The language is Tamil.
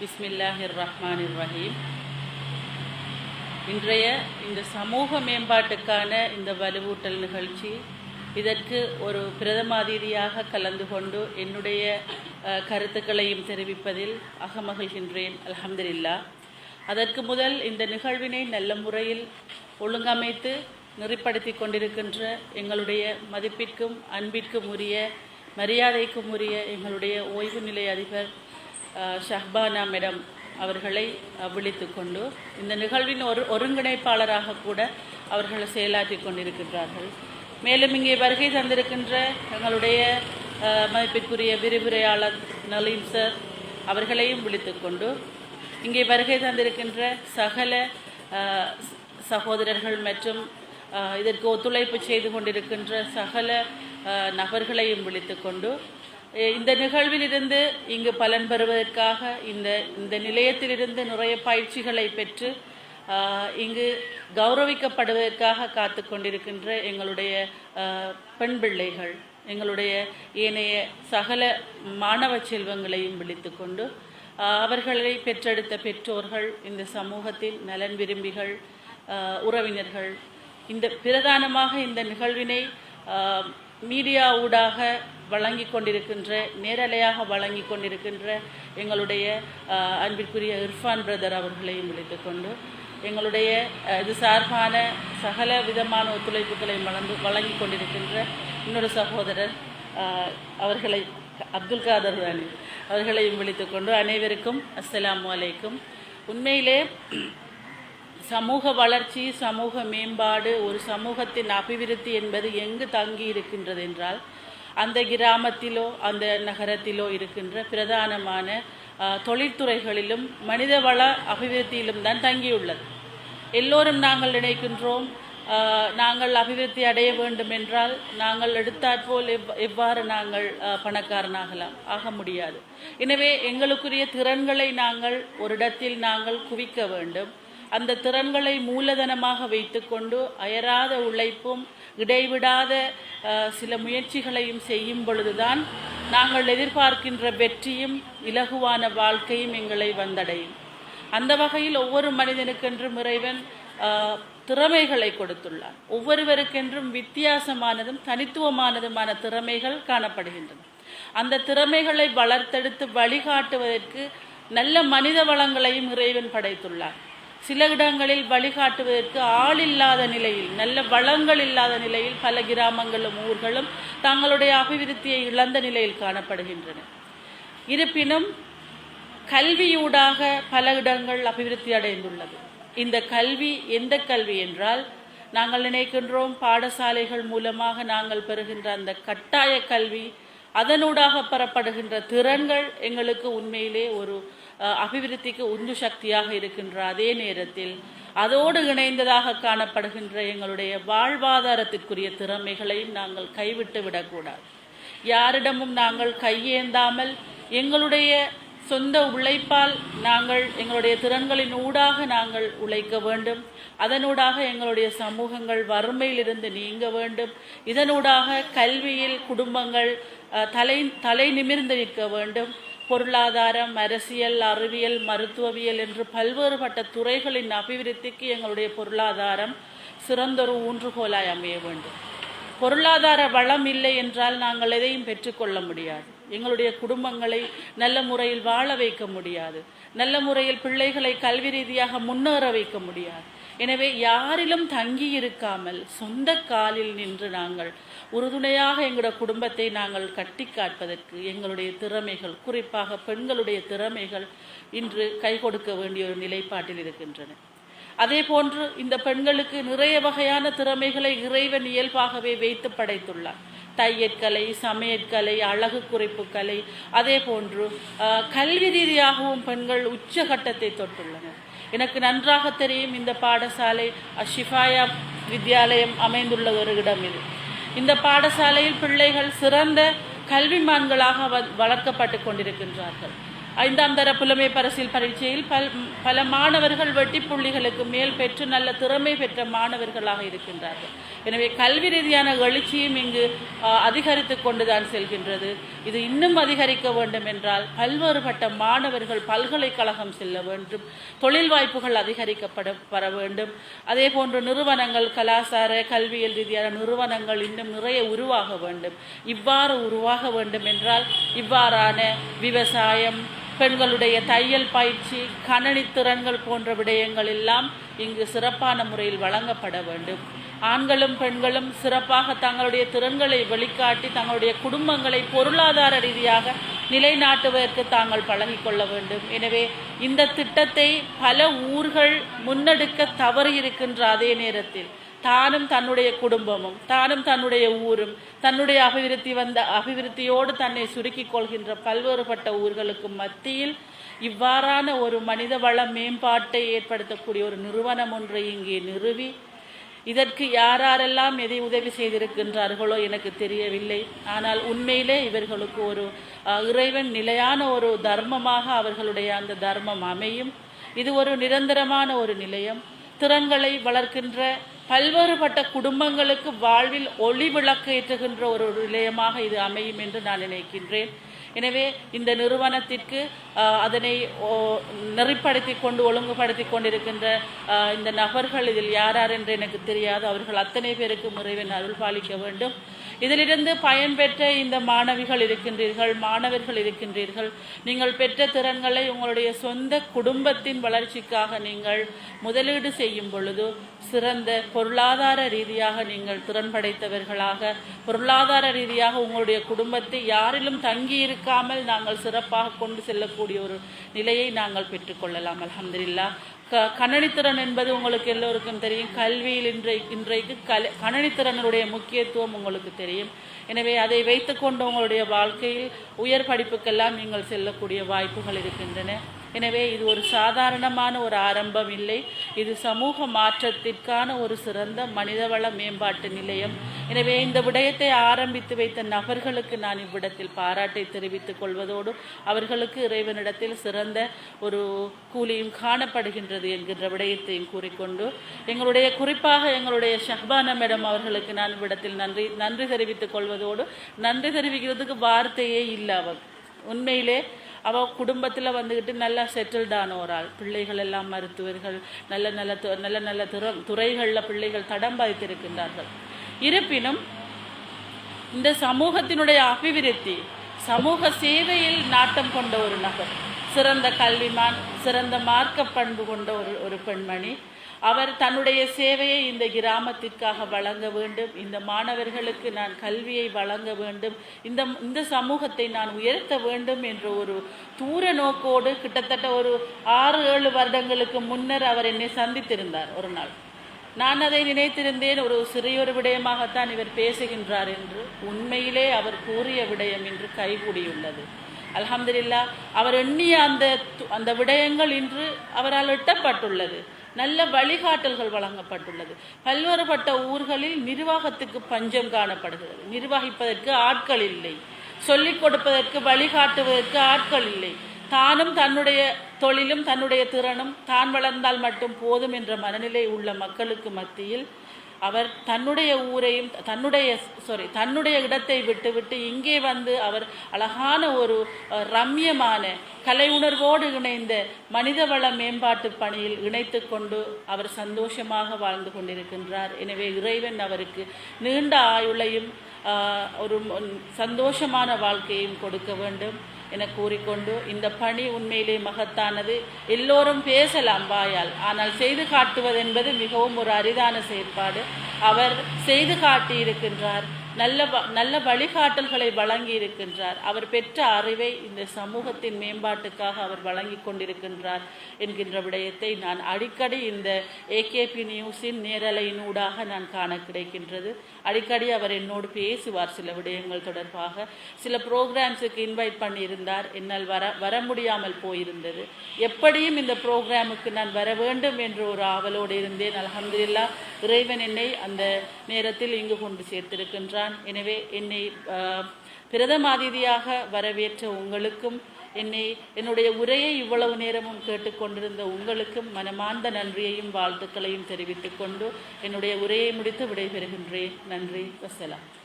பிஸ்மில்லாஹிர் ரஹ்மானிர் ரஹீம் இன்றைய இந்த சமூக மேம்பாட்டுக்கான இந்த வலுவூட்டல் நிகழ்ச்சி இதற்கு ஒரு பிரதமாதிரியாக கலந்து கொண்டு என்னுடைய கருத்துக்களையும் தெரிவிப்பதில் அகமகிழ்கின்றேன். அலமதுல்லா அதற்கு முதல் இந்த நிகழ்வினை நல்ல முறையில் ஒழுங்கமைத்து நெறிப்படுத்தி கொண்டிருக்கின்ற எங்களுடைய மதிப்பிற்கும் அன்பிற்கும் உரிய மரியாதைக்கும் உரிய எங்களுடைய ஓய்வு நிலை அதிபர் ஷஹ்பானா மேடம் அவர்களை விழித்து கொண்டு இந்த நிகழ்வின் ஒரு ஒருங்கிணைப்பாளராக கூட அவர்கள் செயலாற்றி கொண்டிருக்கின்றார்கள். மேலும் இங்கே வருகை தந்திருக்கின்ற எங்களுடைய மதிப்பிற்குரிய விரிவுரையாளர் நலீம் சார் அவர்களையும் விழித்து கொண்டு இங்கே வருகை தந்திருக்கின்ற சகல சகோதரர்கள் மற்றும் இதற்கு ஒத்துழைப்பு செய்து கொண்டிருக்கின்ற சகல நபர்களையும் விழித்து கொண்டு இந்த நிகழ்விலிருந்து இங்கு பலன் பெறுவதற்காக இந்த இந்த நிலையத்திலிருந்து நிறைய பயிற்சிகளை பெற்று இங்கு கௌரவிக்கப்படுவதற்காக காத்து கொண்டிருக்கின்ற எங்களுடைய பெண் பிள்ளைகள் எங்களுடைய ஏனைய சகல மாணவ செல்வங்களையும் விழித்து கொண்டு அவர்களை பெற்றெடுத்த பெற்றோர்கள் இந்த சமூகத்தில் நலன் விரும்பிகள் உறவினர்கள் இந்த பிரதானமாக இந்த நிகழ்வினை மீடியா ஊடாக வழங்கி கொண்டிருக்கின்ற நேரலையாக வழங்கி கொண்டிருக்கின்ற எங்களுடைய அன்பிற்குரிய இர்ஃபான் பிரதர் அவர்களையும் விழித்துக் கொண்டு எங்களுடைய இது சார்பான சகல விதமான ஒத்துழைப்புகளை வழங்கு வழங்கி கொண்டிருக்கின்ற இன்னொரு சகோதரர் அவர்களை அப்துல் காதர் ராணி அவர்களையும் விழித்துக் கொண்டு அனைவருக்கும் அஸ்ஸலாமு அலைக்கும். உண்மையிலே சமூக வளர்ச்சி சமூக மேம்பாடு ஒரு சமூகத்தின் அபிவிருத்தி என்பது எங்கு தங்கி இருக்கின்றது என்றால் அந்த கிராமத்திலோ அந்த நகரத்திலோ இருக்கின்ற பிரதானமான தொழில்துறைகளிலும் மனிதவள அபிவிருத்தியிலும் தான் தங்கியுள்ளது. எல்லோரும் நாங்கள் நினைக்கின்றோம் நாங்கள் அபிவிருத்தி அடைய வேண்டும் என்றால் நாங்கள் எடுத்தாற்போல் எவ் எவ்வாறு நாங்கள் பணக்காரனாகலாம்? ஆக முடியாது. எனவே எங்களுக்குரிய திறன்களை நாங்கள் ஒரு இடத்தில் நாங்கள் குவிக்க வேண்டும். அந்த திறன்களை மூலதனமாக வைத்துக்கொண்டு அயராத உழைப்பும் இடைவிடாத சில முயற்சிகளையும் செய்யும் பொழுதுதான் நாங்கள் எதிர்பார்க்கின்ற வெற்றியும் இலகுவான வாழ்க்கையும் எங்களை வந்தடையும். அந்த வகையில் ஒவ்வொரு மனிதனுக்கென்றும் இறைவன் ஆஹ், திறமைகளை கொடுத்துள்ளார். ஒவ்வொருவருக்கென்றும் வித்தியாசமானதும் தனித்துவமானதுமான திறமைகள் காணப்படுகின்றன. அந்த திறமைகளை வளர்த்தெடுத்து வழிகாட்டுவதற்கு நல்ல மனித வளங்களையும் இறைவன் படைத்துள்ளார். சில இடங்களில் வழிகாட்டுவதற்கு ஆள் இல்லாத நிலையில் நல்ல வளங்கள் இல்லாத நிலையில் பல கிராமங்களும் ஊர்களும் தங்களுடைய அபிவிருத்தியை இழந்த நிலையில் காணப்படுகின்றன. இருப்பினும் கல்வியூடாக பல இடங்கள் அபிவிருத்தி அடைந்துள்ளது. இந்த கல்வி எந்த கல்வி என்றால் நாங்கள் நினைக்கின்றோம் பாடசாலைகள் மூலமாக நாங்கள் பெறுகின்ற அந்த கட்டாய கல்வி அதனூடாக பெறப்படுகின்ற திறன்கள் எங்களுக்கு உண்மையிலே ஒரு அபிவிருத்திக்கு உந்து சக்தியாக இருக்கின்ற அதே நேரத்தில் அதோடு இணைந்ததாக காணப்படுகின்ற எங்களுடைய வாழ்வாதாரத்திற்குரிய திறமைகளையும் நாங்கள் கைவிட்டு விடக்கூடாது. யாரிடமும் நாங்கள் கையேந்தாமல் எங்களுடைய சொந்த உழைப்பால் நாங்கள் எங்களுடைய திறன்களின் ஊடாக நாங்கள் உழைக்க வேண்டும். அதனூடாக எங்களுடைய சமூகங்கள் வறுமையிலிருந்து நீங்க வேண்டும். இதனூடாக கல்வியில் குடும்பங்கள் தலை தலை நிமிர்ந்து நிற்க வேண்டும். பொருளாதாரம் அரசியல் அறிவியல் மருத்துவவியல் என்று பல்வேறுபட்ட துறைகளின் அபிவிருத்திக்கு எங்களுடைய பொருளாதாரம் சிறந்தொரு ஊன்றுகோலாய் அமைய வேண்டும். பொருளாதார வளம் இல்லை என்றால் நாங்கள் எதையும் பெற்றுக்கொள்ள முடியாது. எங்களுடைய குடும்பங்களை நல்ல முறையில் வாழ வைக்க முடியாது. நல்ல முறையில் பிள்ளைகளை கல்வி ரீதியாக முன்னேற வைக்க முடியாது. எனவே யாரிலும் தங்கி இருக்காமல் சொந்த காலில் நின்று நாங்கள் உறுதுணையாக எங்களோட குடும்பத்தை நாங்கள் கட்டி காட்பதற்கு எங்களுடைய திறமைகள் குறிப்பாக பெண்களுடைய திறமைகள் இன்று கை கொடுக்க வேண்டிய ஒரு நிலைப்பாட்டில் இருக்கின்றன. அதே போன்று இந்த பெண்களுக்கு நிறைய வகையான திறமைகளை இறைவன் இயல்பாகவே வைத்து படைத்துள்ளார். தையற்கலை சமையற்கலை அழகு குறிப்பு கலை அதே போன்று கல்வி ரீதியாகவும் பெண்கள் உச்சகட்டத்தை தொட்டுள்ளனர். எனக்கு நன்றாக தெரியும் இந்த பாடசாலை ஷிஃபாயா வித்யாலயம் அமைந்துள்ள ஒரு இடம் இது. இந்த பாடசாலையில் பிள்ளைகள் சிறந்த கல்விமான்களாக வ- வளர்க்கப்பட்டு கொண்டிருக்கின்றார்கள். ஐந்தாம் தர புலமை பரிசில் பரீட்சையில் பல் பல மாணவர்கள் வெட்டி புள்ளிகளுக்கு மேல் பெற்று நல்ல திறமை பெற்ற மாணவர்களாக இருக்கின்றார்கள். எனவே கல்வி ரீதியான எழுச்சியும் இங்கு அதிகரித்து கொண்டுதான் செல்கின்றது. இது இன்னும் அதிகரிக்க வேண்டும் என்றால் பல்வேறுபட்ட மாணவர்கள் பல்கலைக்கழகம் செல்ல வேண்டும். தொழில் வாய்ப்புகள் அதிகரிக்கப்பட பெற வேண்டும். அதே போன்று நிறுவனங்கள் கலாசார கல்வியல் ரீதியான நிறுவனங்கள் இன்னும் நிறைய உருவாக வேண்டும். இவ்வாறு உருவாக வேண்டும் என்றால் இவ்வாறான விவசாயம் பெண்களுடைய தையல் பயிற்சி கணனி திறன்கள் போன்ற விடயங்கள் எல்லாம் இங்கு சிறப்பான முறையில் வழங்கப்பட வேண்டும். ஆண்களும் பெண்களும் சிறப்பாக தங்களுடைய திறன்களை வெளிக்காட்டி தங்களுடைய குடும்பங்களை பொருளாதார ரீதியாக நிலைநாட்டுவதற்கு தாங்கள் பழகிக்கொள்ள வேண்டும். எனவே இந்த திட்டத்தை பல ஊர்கள் முன்னெடுக்க தவறி இருக்கின்ற அதே நேரத்தில் தானும் தன்னுடைய குடும்பமும் தானும் தன்னுடைய ஊரும் தன்னுடைய அபிவிருத்தி வந்த அபிவிருத்தியோடு தன்னை சுருக்கிக் கொள்கின்ற பல்வேறுபட்ட ஊர்களுக்கு மத்தியில் இவ்வாறான ஒரு மனித வள மேம்பாட்டை ஏற்படுத்தக்கூடிய ஒரு நிறுவனம் ஒன்றை இங்கே நிறுவி இதற்கு யாரெல்லாம் எதை உதவி செய்திருக்கின்றார்களோ எனக்கு தெரியவில்லை. ஆனால் உண்மையிலே இவர்களுக்கு ஒரு இறைவன் நிலையான ஒரு தர்மமாக அவர்களுடைய அந்த தர்மம் அமையும். இது ஒரு நிரந்தரமான ஒரு நிலையம். திறன்களை வளர்க்கின்ற பல்வேறுபட்ட குடும்பங்களுக்கு வாழ்வில் ஒளி விளக்கேற்றுகின்ற ஒரு நிலையமாக இது அமையும் என்று நான் நினைக்கின்றேன். எனவே இந்த நிறுவனத்திற்கு அதனை நெறிப்படுத்தி கொண்டு ஒழுங்குபடுத்தி கொண்டிருக்கின்ற இந்த நபர்கள் இதில் யார் யார் என்று எனக்கு தெரியாது. அவர்கள் அத்தனை பேருக்கு முறைவன் அருள் பாலிக்க வேண்டும். இதிலிருந்து பயன்பெற்ற இந்த மாணவிகள் இருக்கின்றீர்கள் மாணவர்கள் இருக்கின்றீர்கள். நீங்கள் பெற்ற திறன்களை உங்களுடைய சொந்த குடும்பத்தின் வளர்ச்சிக்காக நீங்கள் முதலீடு செய்யும் பொழுது சிறந்த பொருளாதார ரீதியாக நீங்கள் திறன் படைத்தவர்களாக பொருளாதார ரீதியாக உங்களுடைய குடும்பத்தை யாரிலும் தங்கி இருக்காமல் நாங்கள் சிறப்பாக கொண்டு செல்லக்கூடிய ஒரு நிலையை நாங்கள் பெற்றுக்கொள்ளலாம். அலமதுல்லா க கணனித்திறன் என்பது உங்களுக்கு எல்லோருக்கும் தெரியும். கல்வியில் இன்றை இன்றைக்கு கல கணனித்திறனுடைய முக்கியத்துவம் உங்களுக்கு தெரியும். எனவே அதை வைத்துக்கொண்டு உங்களுடைய வாழ்க்கையில் உயர் படிப்புக்கெல்லாம் நீங்கள் செல்லக்கூடிய வாய்ப்புகள் இருக்கின்றன. எனவே இது ஒரு சாதாரணமான ஒரு ஆரம்பம் இல்லை. இது சமூக மாற்றத்திற்கான ஒரு சிறந்த மனிதவள மேம்பாட்டு நிலையம். எனவே இந்த விடயத்தை ஆரம்பித்து வைத்த நபர்களுக்கு நான் இவ்விடத்தில் பாராட்டை தெரிவித்துக் கொள்வதோடு அவர்களுக்கு இறைவனிடத்தில் சிறந்த ஒரு கூலியும் காணப்படுகின்றது என்கின்ற விடயத்தையும் கூறிக்கொண்டு எங்களுடைய குறிப்பாக எங்களுடைய ஷஹ்பானா மேடம் அவர்களுக்கு நான் இவ்விடத்தில் நன்றி நன்றி தெரிவித்துக் கொள்வதோடு நன்றி தெரிவிக்கிறதுக்கு வார்த்தையே இல்லை அவர் உண்மையிலே அவள் குடும்பத்தில் வந்துக்கிட்டு நல்லா செட்டில்டான ஒரு ஆள். பிள்ளைகள் எல்லாம் மருத்துவர்கள் நல்ல நல்ல நல்ல நல்ல துற துறைகளில் பிள்ளைகள் தடம் பாதித்திருக்கின்றார்கள் இருப்பினும் இந்த சமூகத்தினுடைய அபிவிருத்தி சமூக சேவையில் நாட்டம் கொண்ட ஒரு நபர் சிறந்த கல்விமான் சிறந்த மார்க்க பண்பு கொண்ட ஒரு ஒரு பெண்மணி அவர் தன்னுடைய சேவையை இந்த கிராமத்திற்காக வழங்க வேண்டும். இந்த மாணவர்களுக்கு நான் கல்வியை வழங்க வேண்டும். இந்த இந்த சமூகத்தை நான் உயர்த்த வேண்டும் என்ற ஒரு தூர நோக்கோடு கிட்டத்தட்ட ஒரு ஆறு ஏழு வருடங்களுக்கு முன்னர் அவர் என்னை சந்தித்திருந்தார் ஒரு நாள். நான் அதை நினைத்திருந்தேன். ஒரு சிறியொரு விடயமாகத்தான் இவர் பேசுகின்றார் என்று உண்மையிலே அவர் கூறிய விடயம் என்று கைகூடியுள்ளது. அலமதுல்லா அவர் எண்ணிய அந்த அந்த விடயங்கள் இன்று அவரால் எட்டப்பட்டுள்ளது. நல்ல வழிகாட்டல்கள் வழங்கப்பட்டுள்ளது. பல்வேறுபட்ட ஊர்களில் நிர்வாகத்துக்கு பஞ்சம் காணப்படுகிறது. நிர்வகிப்பதற்கு ஆட்கள் இல்லை. சொல்லிக் கொடுப்பதற்கு வழிகாட்டுவதற்கு ஆட்கள் இல்லை. தானும் தன்னுடைய தொழிலும் தன்னுடைய திறனும் தான் வளர்ந்தால் மட்டும் போதும் என்ற மனநிலை உள்ள மக்களுக்கு மத்தியில் அவர் தன்னுடைய ஊரையும் தன்னுடைய சாரி தன்னுடைய இடத்தை விட்டுவிட்டு இங்கே வந்து அவர் அழகான ஒரு ரம்யமான கலை உணர்வோடு இணைந்த மனிதவள மேம்பாட்டு பணியில் இணைத்து கொண்டு அவர் சந்தோஷமாக வாழ்ந்து கொண்டிருக்கின்றார். எனவே இறைவன் அவருக்கு நீண்ட ஆயுளையும் ஒரு சந்தோஷமான வாழ்க்கையும் கொடுக்க வேண்டும். என கூறிக்கொண்டு இந்த பணி உண்மையிலே மகத்தானது. எல்லோரும் பேசலாம் வாயால். ஆனால் செய்து காட்டுவது என்பது மிகவும் ஒரு அரிதான செயற்பாடு. அவர் செய்து காட்டியிருக்கின்றார். நல்ல நல்ல வழிகாட்டல்களை வழங்கி இருக்கின்றார் அவர் பெற்ற அறிவை இந்த சமூகத்தின் மேம்பாட்டுக்காக அவர் வழங்கி கொண்டிருக்கின்றார் என்கின்ற விடயத்தை நான் அடிக்கடி இந்த ஏகேபி நியூஸின் நேரலையினூடாக நான் காண கிடைக்கின்றது. அடிக்கடி அவர் என்னோடு பேசுவார் சில விடயங்கள் தொடர்பாக. சில ப்ரோக்ராம்ஸுக்கு இன்வைட் பண்ணியிருந்தார். என்னால் வர வர முடியாமல் போயிருந்தது. எப்படியும் இந்த ப்ரோக்ராமுக்கு நான் வர வேண்டும் என்ற ஒரு ஆவலோடு இருந்தேன். அலமதுல்லா இறைவன் என்னை அந்த நேரத்தில் இங்கு கொண்டு சேர்த்திருக்கின்றார். சேர்த்திருக்கின்றான் எனவே என்னை பிரதமாதிதியாக வரவேற்ற உங்களுக்கும் என்னை என்னுடைய உரையை இவ்வளவு நேரமும் கேட்டுக்கொண்டிருந்த உங்களுக்கும் மனமார்ந்த நன்றியையும் வாழ்த்துக்களையும் தெரிவித்துக்கொண்டு என்னுடைய உரையை முடித்து விடைபெறுகின்றேன். நன்றி. வசலாம்.